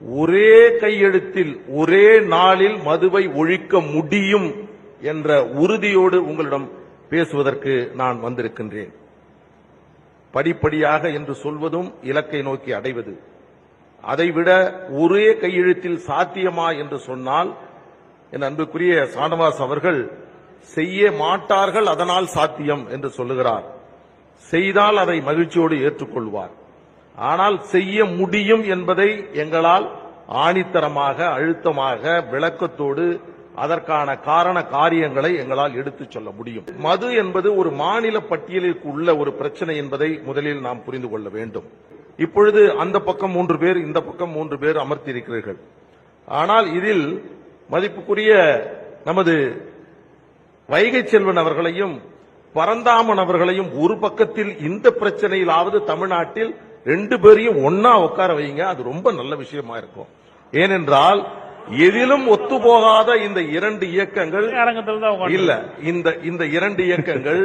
ஒரே கையெழுத்தில் ஒரே நாளில் மதுவை ஒழிக்க முடியும் என்ற உறுதியோடு உங்களிடம் பேசுவதற்கு நான் வந்திருக்கின்றேன். படிப்படியாக என்று சொல்வதும் இலக்கை நோக்கி அடைவது. அதைவிட ஒரே கையெழுத்தில் சாத்தியமா என்று சொன்னால் என் அன்புக்குரிய சானவாஸ் அவர்கள் செய்ய மாட்டார்கள் அதனால் சாத்தியம் என்று சொல்லுகிறார். செய்தால் அதை மகிழ்ச்சியோடு ஏற்றுக்கொள்வார். ஆனால் செய்ய முடியும் என்பதை எங்களால் ஆணித்தரமாக அழுத்தமாக விளக்கத்தோடு அதற்கான காரண காரியங்களை எங்களால் எடுத்துச் சொல்ல முடியும். மது என்பது ஒரு மாநில பட்டியலிற்கு உள்ள ஒரு பிரச்சனை என்பதை முதலில் நாம் புரிந்து கொள்ள வேண்டும். இப்பொழுது அந்த பக்கம் மூன்று பேர் இந்த பக்கம் மூன்று பேர் அமர்த்தியிருக்கிறீர்கள். ஆனால் இதில் மதிப்புக்குரிய நமது வைகை செல்வன் அவர்களையும் பரந்தாமன் அவர்களையும் ஒரு பக்கத்தில் இந்த பிரச்சனையிலாவது தமிழ்நாட்டில் ரெண்டு பேரையும் ஒன்னா உட்கார வைங்க அது ரொம்ப நல்ல விஷயமா இருக்கும். ஏனென்றால் எதிலும் ஒத்துப்போகாத இந்த இரண்டு இயக்கங்கள் இல்ல இந்த இந்த இரண்டு இயக்கங்கள்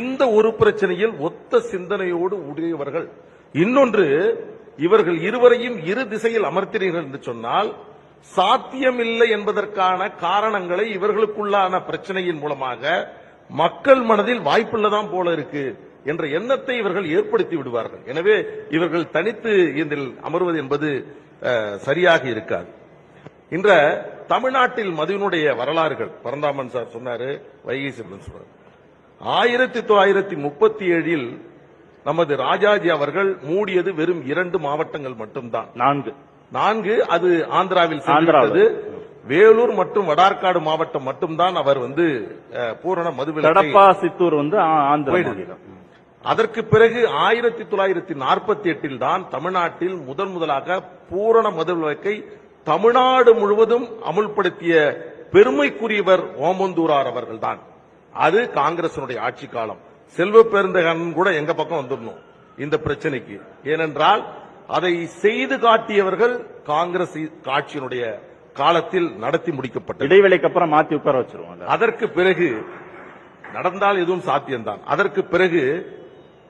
இந்த ஒரு பிரச்சனையில் ஒத்த சிந்தனையோடு உடையவர்கள். இன்னொன்று இவர்கள் இருவரையும் இரு திசையில் அமர்த்தினீர்கள் என்று சொன்னால் சாத்தியமில்லை என்பதற்கான காரணங்களை இவர்களுக்குள்ளான பிரச்சனையின் மூலமாக மக்கள் மனதில் வாய்ப்புள்ளதான் போல இருக்கு. என்ற எண்ணத்தை இவர்கள் ஏற்படுத்தி விடுவார்கள். எனவே இவர்கள் தனித்து இதில் அமர்வது என்பது சரியாக இருக்காது. இன்ற தமிழ்நாட்டில் மதுவினுடைய வரலாறுகள் பரந்தாமன் சார் சொன்னாரு வைகை செல்வன் சொன்னார் ஆயிரத்தி தொள்ளாயிரத்தி முப்பத்தி ஏழில் நமது ராஜாஜி அவர்கள் மூடியது வெறும் இரண்டு மாவட்டங்கள் மட்டும்தான். நான்கு. நான்கு அது ஆந்திராவில். சென்றுவிட்டது வேலூர் மற்றும் வடார்காடு மாவட்டம் மட்டும்தான் அவர் வந்து பூரண கடப்பா சித்தூர் வந்து ஆந்திர அதற்கு பிறகு ஆயிரத்தி தொள்ளாயிரத்தி நாற்பத்தி எட்டில் தான் தமிழ்நாட்டில் முதன் முதலாக பூரண மதுவிலக்கை தமிழ்நாடு முழுவதும் அமுல்படுத்திய பெருமைக்குரியவர் ஓமந்தூரார் அவர்கள்தான். அது காங்கிரசினுடைய ஆட்சி காலம். செல்வ பெருந்தகன் கூட எங்க பக்கம் வந்துடணும் இந்த பிரச்சனைக்கு. ஏனென்றால் அதை செய்து காட்டியவர்கள் காங்கிரஸ் ஆட்சியினுடைய காலத்தில் நடத்தி முடிக்கப்பட்டது. இடைவேளைக்கு அப்புறம் மாத்தி உட்கார வச்சிருவோம் அதற்கு பிறகு நடந்தால் எதுவும் சாத்தியம்தான். அதற்கு பிறகு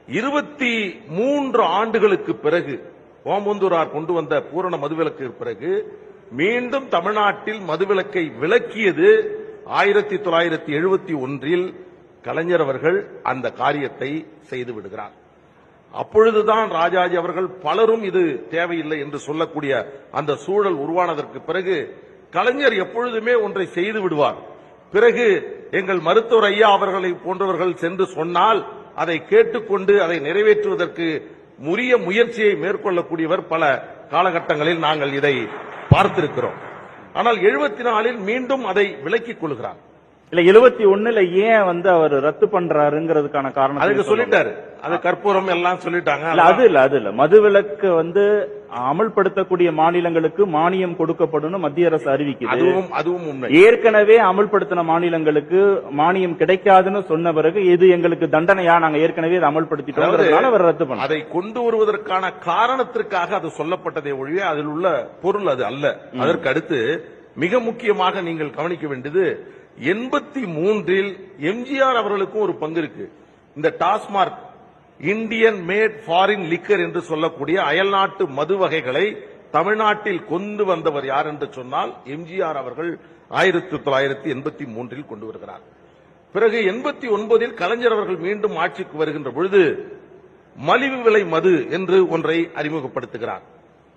இருபத்தி மூன்று ஆண்டுகளுக்கு பிறகு ஓமந்தூரார் கொண்டு வந்த பூரண மதுவிலக்கு பிறகு மீண்டும் தமிழ்நாட்டில் மதுவிலக்கை விலக்கியது ஆயிரத்தி தொள்ளாயிரத்தி எழுபத்தி ஒன்றில் கலைஞர் அவர்கள் அந்த காரியத்தை செய்து விடுகிறார். அப்பொழுதுதான் ராஜாஜி அவர்கள் பலரும் இது தேவையில்லை என்று சொல்லக்கூடிய அந்த சூழல் உருவானதற்கு பிறகு கலைஞர் எப்பொழுதுமே ஒன்றை செய்து விடுவார். பிறகு எங்கள் மருத்துவர் ஐயா அவர்களை போன்றவர்கள் சென்று சொன்னால் அதை கேட்டுக்கொண்டு அதை நிறைவேற்றுவதற்கு உரிய முயற்சியை மேற்கொள்ளக்கூடியவர் பல காலகட்டங்களில் நாங்கள் இதை பார்த்திருக்கிறோம். ஆனால் எழுபத்தி நாலில் மீண்டும் அதை விலக்கிக் கொள்கிறார். இல்ல எழுபத்தி ஒண்ணுல ஏன் வந்து அவர் ரத்து பண்றாருங்கிறதுக்கான காரணம் அதுக்கு சொல்லிட்டாரு. அது கற்பூரம் எல்லாம் சொல்லிட்டாங்க. அது இல்ல அது இல்ல. மதுவிலக்கு வந்து அமல்படுத்தக்கூடிய மாநிலங்களுக்கு மானியம் கொடுக்கப்படும் மத்திய அரசு அறிவிக்குது. அதுவும் அதுவும் உண்மை. ஏற்கனவே அமல்படுத்தின மாநிலங்களுக்கு மானியம் கிடைக்காதுன்னு சொன்ன பிறகு இது எங்களுக்கு தண்டனையா? நாங்க ஏற்கனவே இதை அமல்படுத்திட்டோம் ரத்து பண்ண அதை கொண்டு வருவதற்கான காரணத்திற்காக அது சொல்லப்பட்டதை ஒழிய அதில் உள்ள பொருள் அது அல்ல. அதற்கு அடுத்து மிக முக்கியமாக நீங்கள் கவனிக்க வேண்டியது எண்பத்தி மூன்றில் எம்ஜிஆர் அவர்களுக்கும் ஒரு பங்கு இருக்கு. இந்த TASMAC Indian made foreign liquor என்று சொல்லக்கூடிய அயல்நாட்டு மது வகைகளை தமிழ்நாட்டில் கொண்டு வந்தவர் யார் என்று சொன்னால் எம்ஜிஆர் அவர்கள் ஆயிரத்தி தொள்ளாயிரத்தி எண்பத்தி மூன்றில் கொண்டு வருகிறார். பிறகு எண்பத்தி ஒன்பதில் கலைஞர் அவர்கள் மீண்டும் ஆட்சிக்கு வருகின்ற பொழுது மலிவு விலை மது என்று ஒன்றை அறிமுகப்படுத்துகிறார்.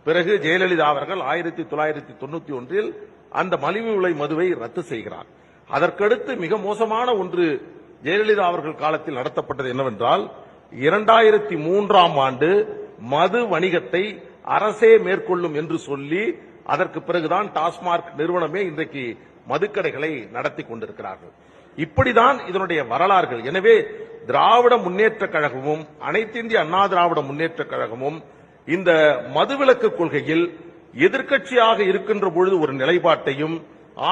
பிறகு ஜெயலலிதா அவர்கள் ஆயிரத்தி தொள்ளாயிரத்தி தொண்ணூத்தி ஒன்றில் அந்த மலிவு விலை மதுவை ரத்து செய்கிறார். அதற்கடுத்து மிக மோசமான ஒன்று ஜெயலலிதா அவர்கள் காலத்தில் நடத்தப்பட்டது என்னவென்றால் இரண்டாயிரத்தி மூன்றாம் ஆண்டு மது வணிகத்தை அரசே மேற்கொள்ளும் என்று சொல்லி அதற்கு பிறகுதான் டாஸ்மார்க் நிறுவனமே இன்றைக்கு மதுக்கடைகளை நடத்தி கொண்டிருக்கிறார்கள். இப்படிதான் இதனுடைய வரலாறுகள். எனவே திராவிட முன்னேற்ற கழகமும் அனைத்து இந்திய அண்ணா திராவிட முன்னேற்ற கழகமும் இந்த மதுவிலக்கு கொள்கையில் எதிர்க்கட்சியாக இருக்கின்ற பொழுது ஒரு நிலைப்பாட்டையும்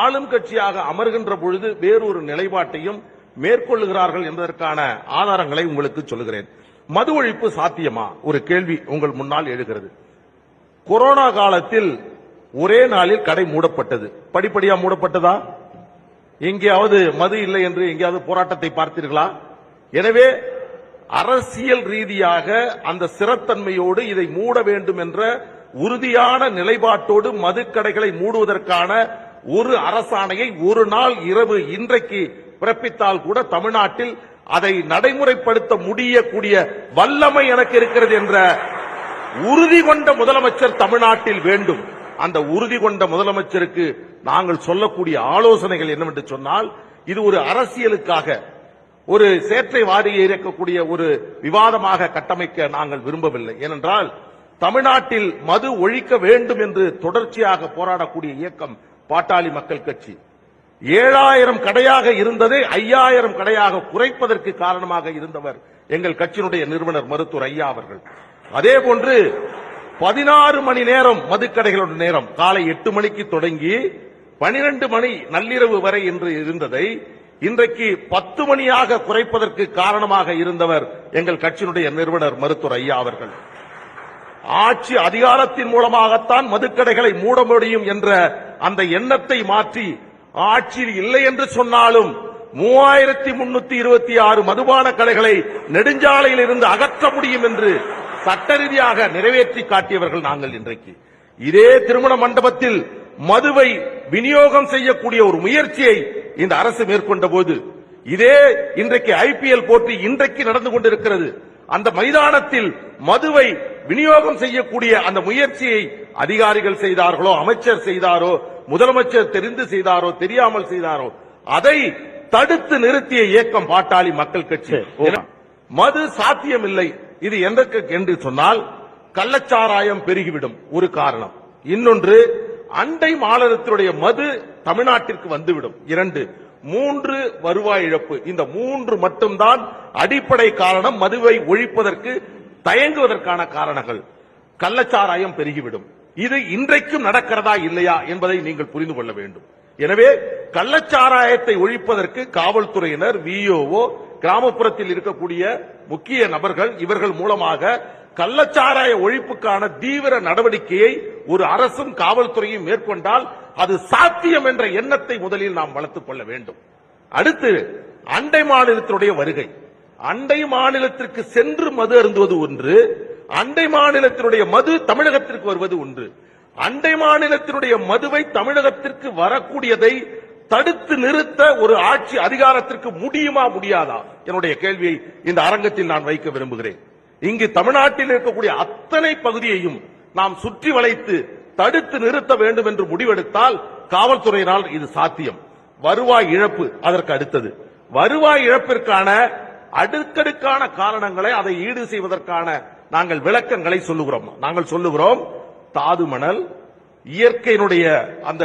ஆளும் கட்சியாக அமர்கின்ற பொழுது வேறொரு நிலைப்பாட்டையும் மேற்கொள்ளுகிறார்கள் என்பதற்கான ஆதாரங்களை உங்களுக்கு சொல்லுகிறேன். மது ஒழிப்பு சாத்தியமா? ஒரு கேள்வி உங்கள் முன்னால் எழுகிறது. கொரோனா காலத்தில் ஒரே நாளில் கடை மூடப்பட்டது. படிப்படியா மூடப்பட்டதா? எங்கேயாவது மது இல்லை என்று எங்கேயாவது போராட்டத்தை பார்த்தீர்களா? எனவே அரசியல் ரீதியாக அந்த சிறத்தன்மையோடு இதை மூட வேண்டும் என்ற உறுதியான நிலைப்பாட்டோடு மதுக்கடைகளை மூடுவதற்கான ஒரு அரசாணையை ஒரு நாள் இரவு இன்றைக்கு பிறப்பித்தால் கூட தமிழ்நாட்டில் அதை நடைமுறைப்படுத்த முடியக்கூடிய வல்லமை எனக்கு இருக்கிறது என்ற உறுதி கொண்ட முதலமைச்சர் தமிழ்நாட்டில் வேண்டும். அந்த உறுதி கொண்ட முதலமைச்சருக்கு நாங்கள் சொல்லக்கூடிய ஆலோசனைகள் என்னவென்று சொன்னால் இது ஒரு அரசியலுக்காக ஒரு சேற்றை வாரியை இறக்கக்கூடிய ஒரு விவாதமாக கட்டமைக்க நாங்கள் விரும்பவில்லை. ஏனென்றால் தமிழ்நாட்டில் மது ஒழிக்க வேண்டும் என்று தொடர்ச்சியாக போராடக்கூடிய இயக்கம் பாட்டாளி மக்கள் கட்சி. ஏழாயிரம் கடையாக இருந்ததை ஐயாயிரம் கடையாக குறைப்பதற்கு காரணமாக இருந்தவர் எங்கள் கட்சியினுடைய நிறுவனர் மருத்துவர் ஐயா அவர்கள். அதே போன்று பதினாறு மணி நேரம் மதுக்கடைகளோட நேரம் காலை எட்டு மணிக்கு தொடங்கி பனிரெண்டு மணி நள்ளிரவு வரை என்று இருந்ததை இன்றைக்கு பத்து மணியாக குறைப்பதற்கு காரணமாக இருந்தவர் எங்கள் கட்சியினுடைய நிறுவனர் மருத்துவர் ஐயா அவர்கள். ஆட்சி அதிகாரத்தின் மூலமாகத்தான் மதுக்கடைகளை மூட முடியும் என்ற அந்த எண்ணத்தை மாற்றி ஆட்சியில் இல்லை என்று சொன்னாலும் மூவாயிரத்தி முன்னூத்தி இருபத்தி ஆறு மதுபான கடைகளை நெடுஞ்சாலையில் இருந்து அகற்ற முடியும் என்று சட்ட ரீதியாக நிறைவேற்றி காட்டியவர்கள் நாங்கள் இன்றைக்கு. இதே திருமண மண்டபத்தில் மதுவை விநியோகம் செய்யக்கூடிய ஒரு முயற்சியை இந்த அரசு மேற்கொண்ட போது இதே இன்றைக்கு ஐபிஎல் போட்டி இன்றைக்கு நடந்து கொண்டிருக்கிறது. அந்த மைதானத்தில் மதுவை விநியோகம் செய்யக்கூடிய அந்த முயற்சியை அதிகாரிகள் செய்தார்களோ அமைச்சர் செய்தாரோ முதலமைச்சர் தெரிந்து செய்தாரோ தெரியாமல் செய்தாரோ அதை தடுத்து நிறுத்திய இயக்கம் பாட்டாளி மக்கள் கட்சி. மது சாத்தியமில்லை. இது எதற்கு என்று சொன்னால் கள்ளச்சாராயம் பெருகிவிடும். ஒரு காரணம். இன்னொன்று அண்டை மாநிலத்தினுடைய மது தமிழ்நாட்டிற்கு வந்துவிடும். இரண்டு மூன்று வருவாய் இழப்பு. இந்த மூன்று மட்டும்தான் அடிப்படை காரணம். மதுவை ஒழிப்பதற்கு தயங்குவதற்கான காரணங்கள். கள்ளச்சாராயம் பெருகிவிடும். இது இன்றைக்கும் நடக்கிறதா இல்லையா என்பதை நீங்கள் புரிந்து கொள்ள வேண்டும். எனவே கள்ளச்சாராயத்தை ஒழிப்பதற்கு காவல்துறையினர் விஓஓ கிராமப்புறத்தில் இருக்கக்கூடிய முக்கிய நபர்கள் இவர்கள் மூலமாக கள்ளச்சாராய ஒழிப்புக்கான தீவிர நடவடிக்கையை ஒரு அரசும் காவல்துறையும் மேற்கொண்டால் அது சாத்தியம் என்ற எண்ணத்தை முதலில் நாம் வளர்த்துக் கொள்ள வேண்டும். அடுத்து அண்டை மாநிலத்தினுடைய வருகை. அண்டை மாநிலத்திற்கு சென்று மது அருந்துவது ஒன்று அண்டை மாநிலத்தினுடைய மது தமிழகத்திற்கு வருவது ஒன்று. அண்டை மாநிலத்தினுடைய மதுவை தமிழகத்திற்கு வரக்கூடியதை தடுத்து நிறுத்த ஒரு ஆட்சி அதிகாரத்திற்கு முடியுமா முடியாதா? என்னுடைய கேள்வியை இந்த அரங்கத்தில் நான் வைக்க விரும்புகிறேன். இங்கு தமிழ்நாட்டில் இருக்கக்கூடிய அத்தனை பகுதியையும் நாம் சுற்றி வளைத்து தடுத்து நிறுத்த வேண்டும் என்று முடிவெடுத்தால் காவல்துறையினால் இது சாத்தியம். வருவாய் இழப்பு அதற்கு அடுத்தது. வருவாய் இழப்பிற்கான அடுக்கடுக்கான காரணங்களை அதை ஈடு செய்வதற்கான நாங்கள் விளக்கங்களை சொல்லுகிறோம். நாங்கள் சொல்லுகிறோம் தாது மணல் இயற்கையினுடைய அந்த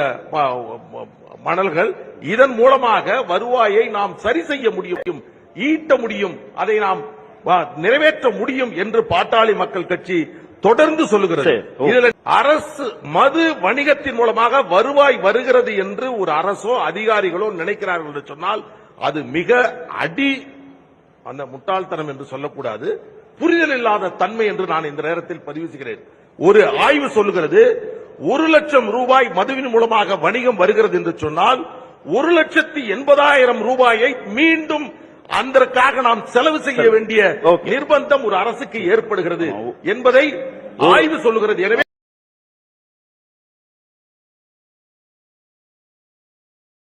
மணல்கள் இதன் மூலமாக வருவாயை நாம் சரி செய்ய முடியும் ஈட்ட முடியும் அதை நாம் நிறைவேற்ற முடியும் என்று பாட்டாளி மக்கள் கட்சி தொடர்ந்து சொல்லுகிறது. இதுல அரசு மது வணிகத்தின் மூலமாக வருவாய் வருகிறது என்று ஒரு அரசோ அதிகாரிகளோ நினைக்கிறார்கள் என்று சொன்னால் அது மிக அடி அந்த முட்டாள்தனம் என்று சொல்லக்கூடாது. புரிதல் இல்லாத தன்மை என்று நான் இந்த நேரத்தில் பதிவு செய்கிறேன் ஒரு ஆய்வு சொல்லுகிறது ஒரு லட்சம் ரூபாய் மதுவின் மூலமாக வணிகம் வருகிறது என்று சொன்னால் ஒரு லட்சத்தி எண்பதாயிரம் ரூபாயை மீண்டும் அதற்காக நாம் செலவு செய்ய வேண்டிய. நிர்பந்தம் ஒரு அரசுக்கு ஏற்படுகிறது என்பதை ஆய்வு சொல்லுகிறது. எனவே